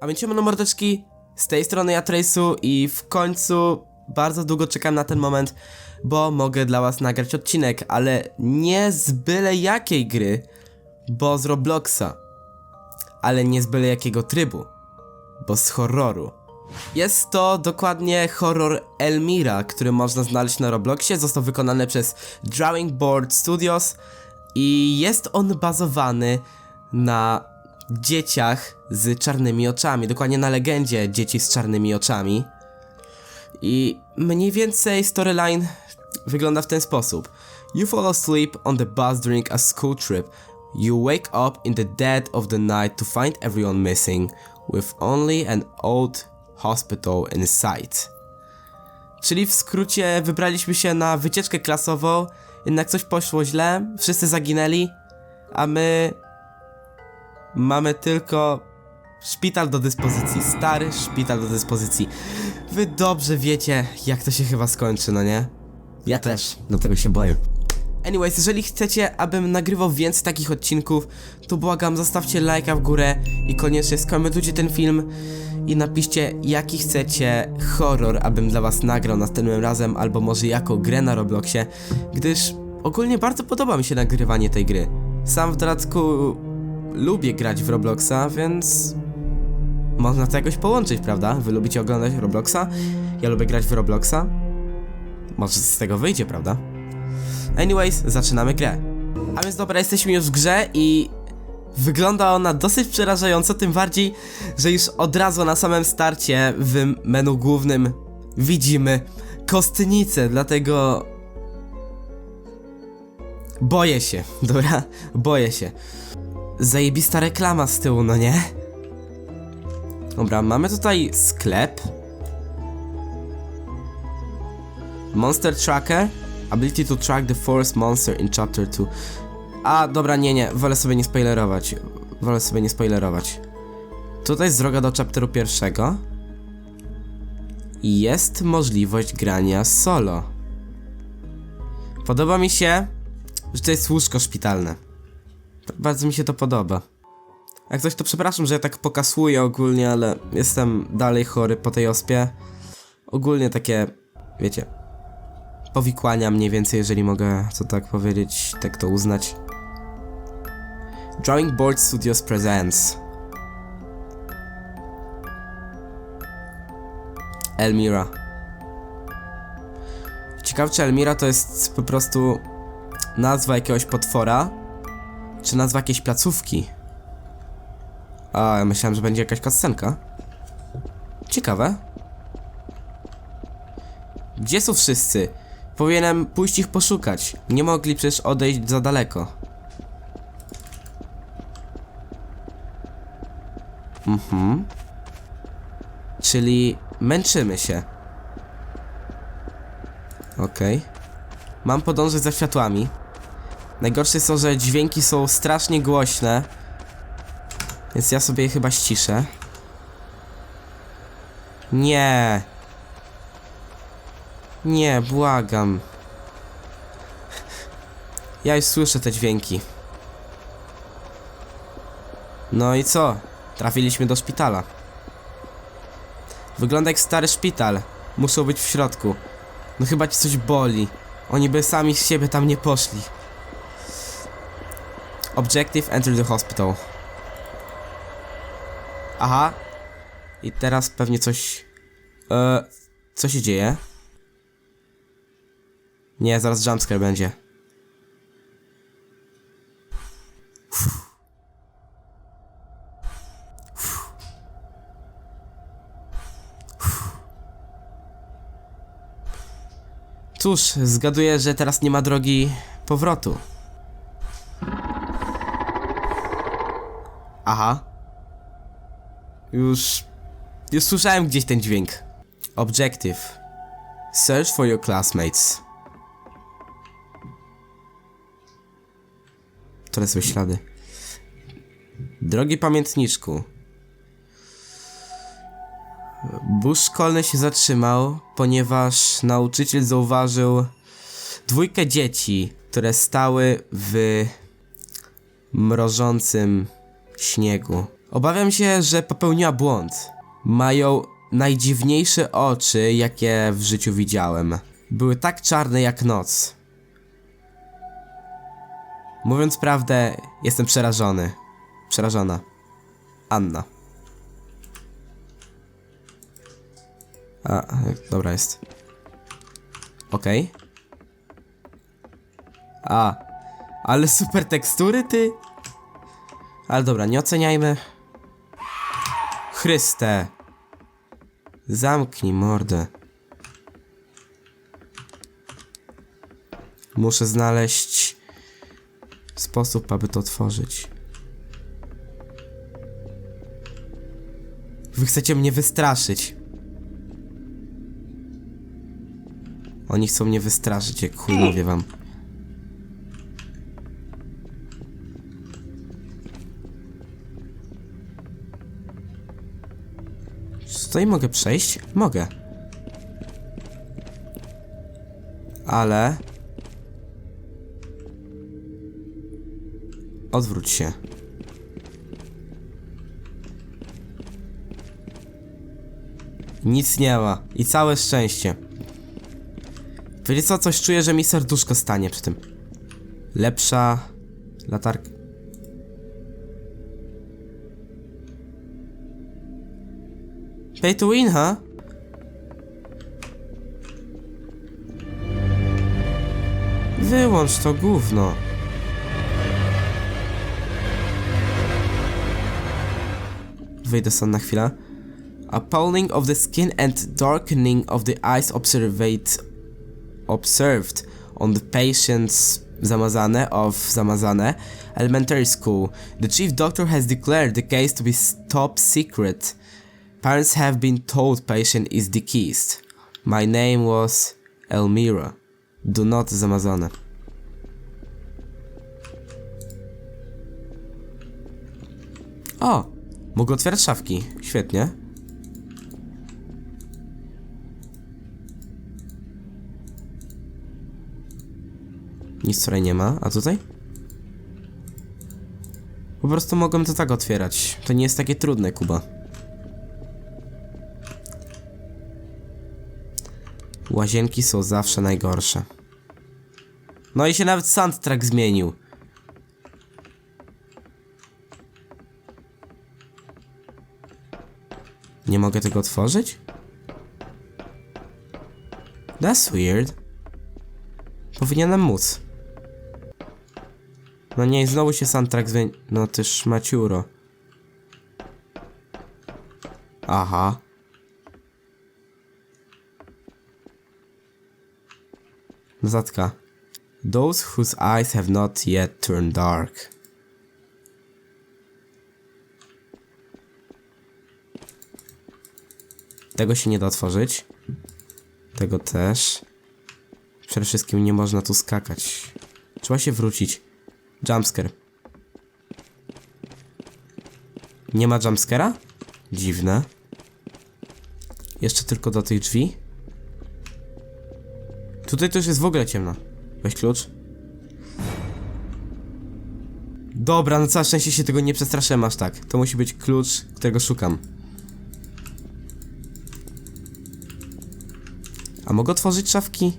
A więc siemano mordeczki, z tej strony ja Trace'u i w końcu bardzo długo czekam na ten moment, bo mogę dla was nagrać odcinek, ale nie z byle jakiej gry, bo z Robloxa, ale nie z byle jakiego trybu, bo z horroru. Jest to dokładnie horror Elmira, który można znaleźć na Robloxie, został wykonany przez Drawing Board Studios i jest on bazowany na dzieciach z czarnymi oczami, dokładnie na legendzie dzieci z czarnymi oczami. I mniej więcej storyline wygląda w ten sposób. You fall asleep on the bus during a school trip. You wake up in the dead of the night to find everyone missing, with only an old hospital in sight. Czyli w skrócie wybraliśmy się na wycieczkę klasową, jednak coś poszło źle, wszyscy zaginęli, a my mamy tylko szpital do dyspozycji, stary szpital do dyspozycji. Wy dobrze wiecie, jak to się chyba skończy, no nie? Ja też, dlatego się boję. Anyways, jeżeli chcecie, abym nagrywał więcej takich odcinków, to błagam, zostawcie lajka w górę i koniecznie skomentujcie ten film i napiszcie, jaki chcecie horror, abym dla was nagrał następnym razem, albo może jako grę na Robloxie, gdyż ogólnie bardzo podoba mi się nagrywanie tej gry. Sam w dodatku lubię grać w Robloxa, więc można to jakoś połączyć, prawda? Wy lubicie oglądać Robloxa, ja lubię grać w Robloxa. Może z tego wyjdzie, prawda? Anyways, zaczynamy grę. A więc dobra, jesteśmy już w grze i wygląda ona dosyć przerażająco, tym bardziej, że już od razu na samym starcie w menu głównym widzimy kostnicę, dlatego boję się, dobra? Boję się. Zajebista reklama z tyłu, no nie? Dobra, mamy tutaj sklep. Monster Tracker. Ability to track the forest monster in chapter 2. A, dobra, nie, nie, wolę sobie nie spoilerować. Wolę sobie nie spoilerować. Tutaj jest droga do chapteru pierwszego. Jest możliwość grania solo. Podoba mi się, że to jest łóżko szpitalne. Bardzo mi się to podoba. Jak coś to przepraszam, że ja tak pokasuję ogólnie, ale jestem dalej chory po tej ospie. Ogólnie takie, wiecie, powikłania mniej więcej, jeżeli mogę to tak powiedzieć, tak to uznać. Drawing Board Studios Presents Elmira Ciekawe czy Elmira to jest po prostu nazwa jakiegoś potwora, czy nazwa jakiejś placówki. A, ja myślałem, że będzie jakaś kascenka. Ciekawe. Gdzie są wszyscy? Powinienem pójść ich poszukać. Nie mogli przecież odejść za daleko. Mhm. Czyli męczymy się. Okej. Mam podążyć za światłami. Najgorsze jest to, że dźwięki są strasznie głośne. Więc ja sobie je chyba ściszę. Nie. Nie, błagam. Ja już słyszę te dźwięki. No i co? Trafiliśmy do szpitala. Wygląda jak stary szpital. Muszą być w środku. No chyba ci coś boli. Oni by sami z siebie tam nie poszli. Objective enter the hospital. Aha. I teraz pewnie coś... E, co się dzieje? Nie, zaraz jumpscare będzie. Cóż, zgaduję, że teraz nie ma drogi powrotu. Aha. Już... Już słyszałem gdzieś ten dźwięk. Objective. Search for your classmates. Które są ślady? Drogi pamiętniczku. Bus szkolny się zatrzymał, ponieważ nauczyciel zauważył dwójkę dzieci, które stały w mrożącym śniegu. Obawiam się, że popełniła błąd. Mają najdziwniejsze oczy, jakie w życiu widziałem. Były tak czarne jak noc. Mówiąc prawdę, jestem przerażony. Przerażona. Anna. A, dobra jest. Okej. A, ale super tekstury, ty? Ale dobra, nie oceniajmy. Chryste. Zamknij mordę. Muszę znaleźć sposób, aby to otworzyć. Wy chcecie mnie wystraszyć. Oni chcą mnie wystraszyć, jak chuj mówię wam. Tutaj mogę przejść? Mogę. Ale... Odwróć się. Nic nie ma. I całe szczęście. Wiecie co? Coś czuję, że mi serduszko stanie przy tym. Lepsza... Latarka... Pay to win, ha? Wyłącz to gówno. Wyjdę stąd na chwilę. A pulling of the skin and darkening of the eyes observed, observed on the patient's zamazane of zamazane elementary school. The chief doctor has declared the case to be top secret. Parents have been told patient is deceased. My name was Elmira. Do not zamazane. O! Mogę otwierać szafki. Świetnie. Nic tutaj nie ma. A tutaj? Po prostu mogłem to tak otwierać. To nie jest takie trudne, Kuba. Łazienki są zawsze najgorsze. No i się nawet soundtrack zmienił. Nie mogę tego otworzyć? That's weird. Powinienem móc. No nie, znowu się soundtrack zmienił. No ty szmaciuro. Aha. Notatka. Those whose eyes have not yet turned dark. Tego się nie da otworzyć. Tego też. Przede wszystkim nie można tu skakać. Trzeba się wrócić. Jumpscare. Nie ma jumpscare'a? Dziwne. Jeszcze tylko do tych drzwi. Tutaj już jest w ogóle ciemno. Weź klucz. Dobra, na całe szczęście się tego nie przestraszyłem aż tak. To musi być klucz, którego szukam. A mogę otworzyć szafki?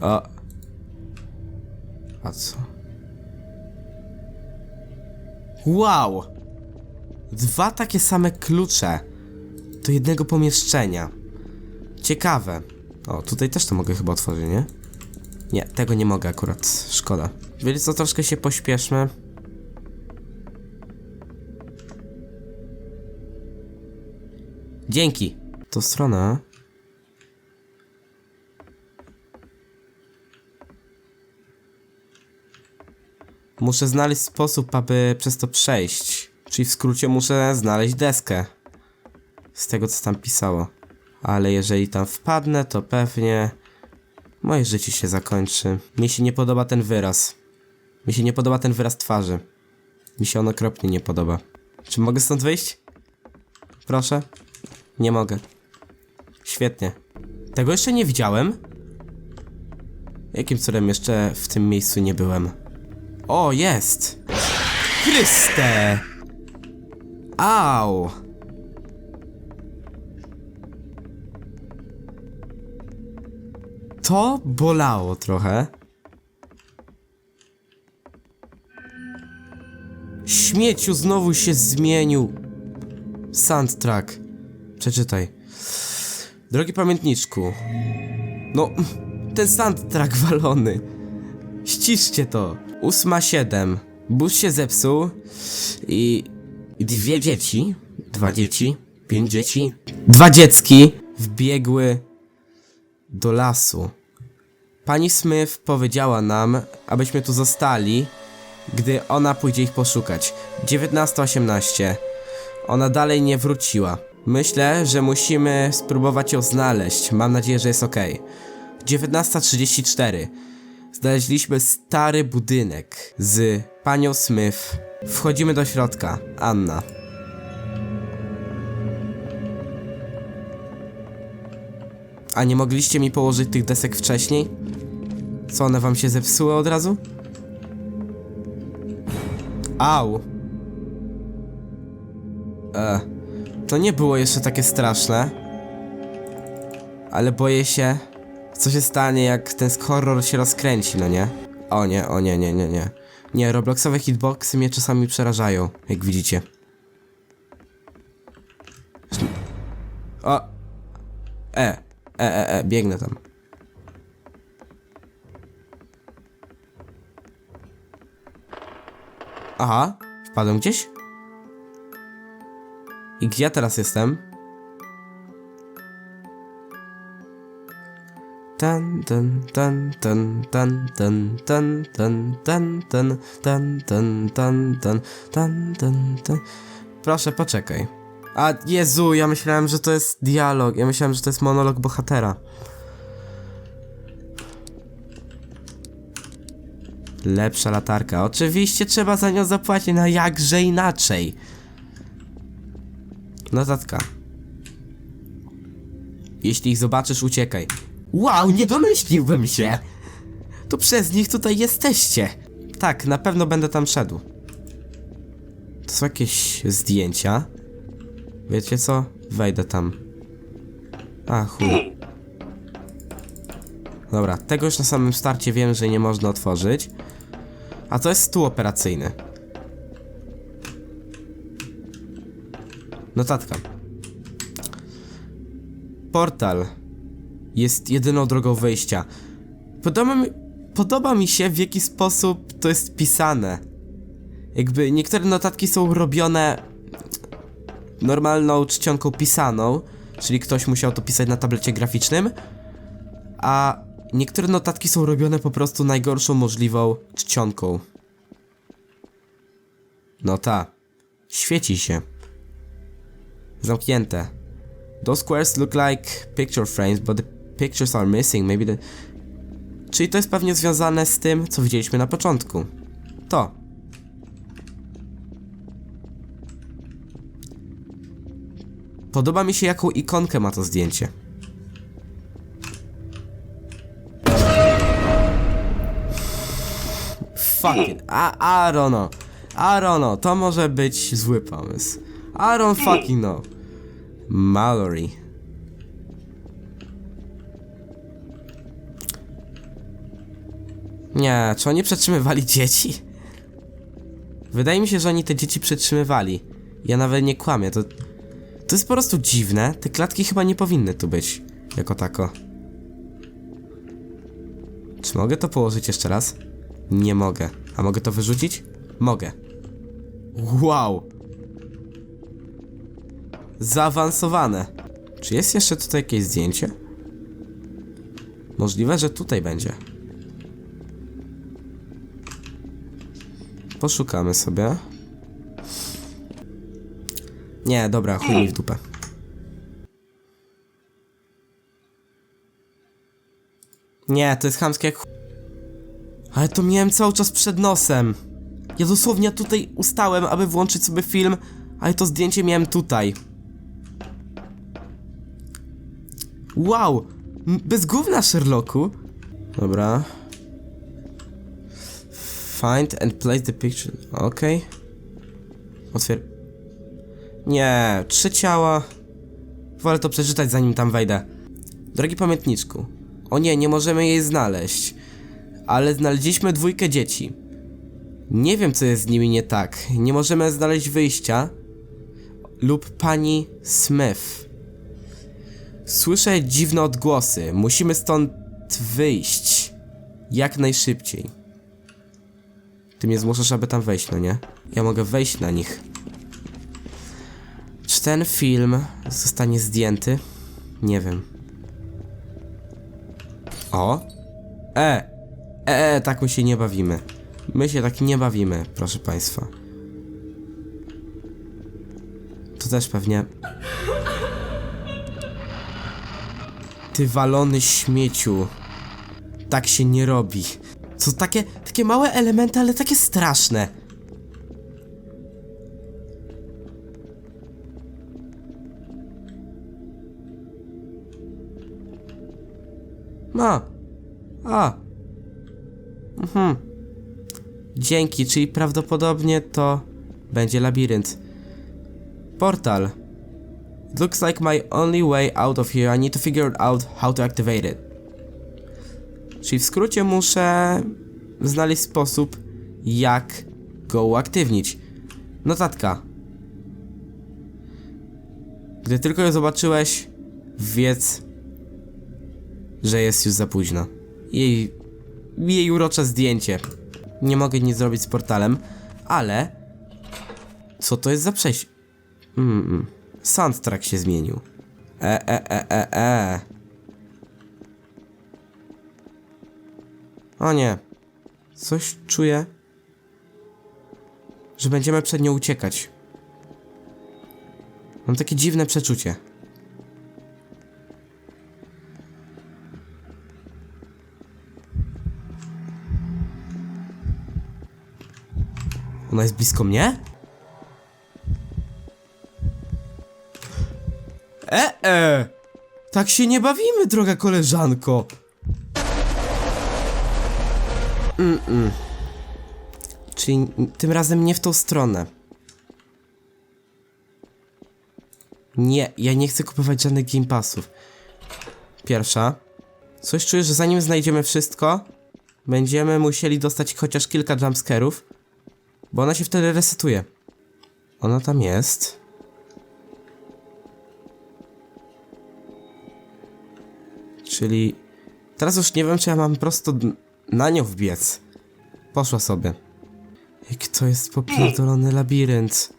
O. A co? Wow! Dwa takie same klucze do jednego pomieszczenia. Ciekawe. O, tutaj też to mogę chyba otworzyć, nie? Nie, tego nie mogę akurat. Szkoda. Wiecie co, troszkę się pośpieszmy. Dzięki. To strona. Muszę znaleźć sposób, aby przez to przejść. Czyli w skrócie muszę znaleźć deskę. Z tego, co tam pisało. Ale jeżeli tam wpadnę, to pewnie moje życie się zakończy. Mi się nie podoba ten wyraz. Mi się nie podoba ten wyraz twarzy. Mi się on okropnie nie podoba. Czy mogę stąd wyjść? Proszę? Nie mogę. Świetnie. Tego jeszcze nie widziałem. Jakim cudem jeszcze w tym miejscu nie byłem? O, jest! Chryste! Au! To bolało trochę. Śmieciu znowu się zmienił. Soundtrack. Przeczytaj. Drogi pamiętniczku. No, ten soundtrack walony. Ściszcie to. Ósma siedem. Bus się zepsuł i... Dwie dzieci, dwa dzieci, pięć dzieci. Dwa dziecki wbiegły do lasu. Pani Smith powiedziała nam, abyśmy tu zostali, gdy ona pójdzie ich poszukać. 19.18. Ona dalej nie wróciła. Myślę, że musimy spróbować ją znaleźć. Mam nadzieję, że jest ok. 19.34. Znaleźliśmy stary budynek z panią Smith. Wchodzimy do środka. Anna. A nie mogliście mi położyć tych desek wcześniej? Co, one wam się zepsuły od razu? Au! E, to nie było jeszcze takie straszne. Ale boję się, co się stanie, jak ten horror się rozkręci, no nie? O nie, o nie, nie, nie, nie. Nie, Robloxowe hitboxy mnie czasami przerażają, jak widzicie. O! E, e, e, e, biegnę tam. Aha, wpadłem gdzieś? I gdzie ja teraz jestem? Proszę, poczekaj. A Jezu, ja myślałem, że to jest dialog. Ja myślałem, że to jest monolog bohatera. Lepsza latarka. Oczywiście trzeba za nią zapłacić, no jakże inaczej. Notatka. Jeśli ich zobaczysz, uciekaj. Wow, nie domyśliłbym się! To przez nich tutaj jesteście. Tak, na pewno będę tam szedł. To są jakieś zdjęcia. Wiecie co? Wejdę tam. A chuj. Dobra, tego już na samym starcie wiem, że nie można otworzyć. A to jest stół operacyjny. Notatka. Portal jest jedyną drogą wyjścia. Podoba mi, podoba mi się, w jaki sposób to jest pisane. Jakby niektóre notatki są robione normalną czcionką pisaną, czyli ktoś musiał to pisać na tablecie graficznym, a niektóre notatki są robione po prostu najgorszą możliwą czcionką. No ta. Świeci się. Zamknięte. Those squares look like picture frames, but the pictures are missing. Maybe the... Czyli to jest pewnie związane z tym, co widzieliśmy na początku. To. Podoba mi się, jaką ikonkę ma to zdjęcie. Fucking. A, don't know. To może być zły pomysł. Don't fucking know. Mallory. Nie, czy oni przetrzymywali dzieci? Wydaje mi się, że oni te dzieci przetrzymywali. Ja nawet nie kłamię, to... To jest po prostu dziwne. Te klatki chyba nie powinny tu być. Jako tako. Czy mogę to położyć jeszcze raz? Nie mogę. A mogę to wyrzucić? Mogę. Wow. Zaawansowane. Czy jest jeszcze tutaj jakieś zdjęcie? Możliwe, że tutaj będzie. Poszukamy sobie. Nie, dobra, chuj mi w dupę. Nie, to jest chamskie jak. Ale to miałem cały czas przed nosem. Ja dosłownie tutaj ustałem, aby włączyć sobie film, ale to zdjęcie miałem tutaj. Wow! Bez gówna, Sherlocku. Dobra. Find and place the picture. Okej. Otwier... Nie, trzy ciała. Wolę to przeczytać zanim tam wejdę. Drogi pamiętniczku, o nie, nie możemy jej znaleźć. Ale znaleźliśmy dwójkę dzieci. Nie wiem, co jest z nimi nie tak. Nie możemy znaleźć wyjścia. Lub pani Smith. Słyszę dziwne odgłosy. Musimy stąd wyjść. Jak najszybciej. Ty mnie zmuszasz, aby tam wejść, no nie? Ja mogę wejść na nich. Czy ten film zostanie zdjęty? Nie wiem. O! E! E, e, tak my się nie bawimy. My się tak nie bawimy, proszę państwa. To też pewnie. Ty walony śmieciu. Tak się nie robi. Co takie, takie małe elementy, ale takie straszne. Ma. A. Mhm. Dzięki, czyli prawdopodobnie to będzie labirynt. Portal. It looks like my only way out of here. I need to figure out how to activate it. Czyli w skrócie muszę znaleźć sposób, jak go uaktywnić. Notatka. Gdy tylko ją zobaczyłeś, wiedz, że jest już za późno. Jej, jej urocze zdjęcie. Nie mogę nic zrobić z portalem, ale... Co to jest za przejście? Mm, mm. Soundtrack się zmienił. E, e, e, e, e. O nie. Coś czuję, że będziemy przed nią uciekać. Mam takie dziwne przeczucie. Ona jest blisko mnie? E, e! Tak się nie bawimy, droga koleżanko! Mm-mm. Czyli tym razem nie w tą stronę. Nie, ja nie chcę kupować żadnych Game Passów. Pierwsza. Coś czuję, że zanim znajdziemy wszystko, będziemy musieli dostać chociaż kilka jumpscarów, bo ona się wtedy resetuje. Ona tam jest. Czyli teraz już nie wiem, czy ja mam prosto na nią wbiec. Poszła sobie. Jak to jest popierdolony labirynt.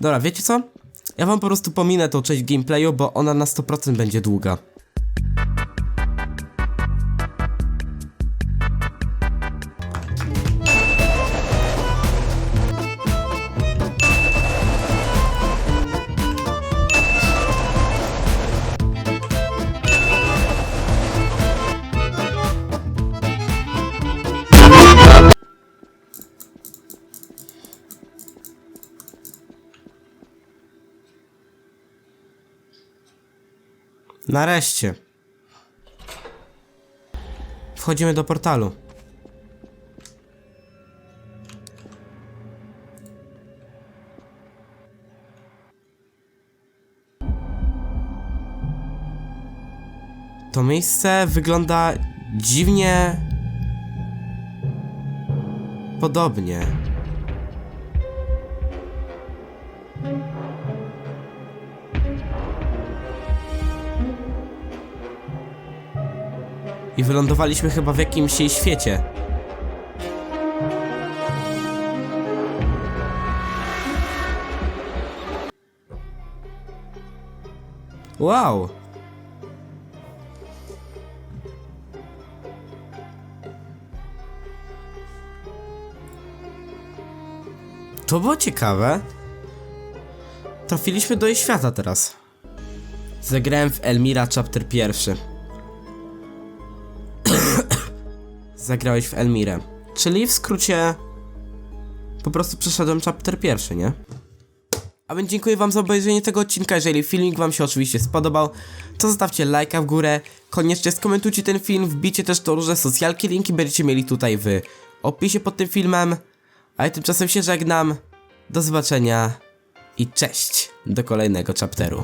Dobra, wiecie co? Ja wam po prostu pominę tą część gameplayu, bo ona na 100% będzie długa. Nareszcie. Wchodzimy do portalu. To miejsce wygląda dziwnie podobnie. I wylądowaliśmy chyba w jakimś jej świecie. Wow! To było ciekawe. Trafiliśmy do jej świata teraz. Zagrałem w Elmira Chapter pierwszy. Zagrałeś w Elmirę. Czyli w skrócie po prostu przeszedłem chapter pierwszy, nie? A więc dziękuję wam za obejrzenie tego odcinka, jeżeli filmik wam się oczywiście spodobał, to zostawcie lajka w górę, koniecznie skomentujcie ten film, wbijcie też to różne socjalki, linki będziecie mieli tutaj w opisie pod tym filmem, a ja tymczasem się żegnam, do zobaczenia i cześć do kolejnego chapteru.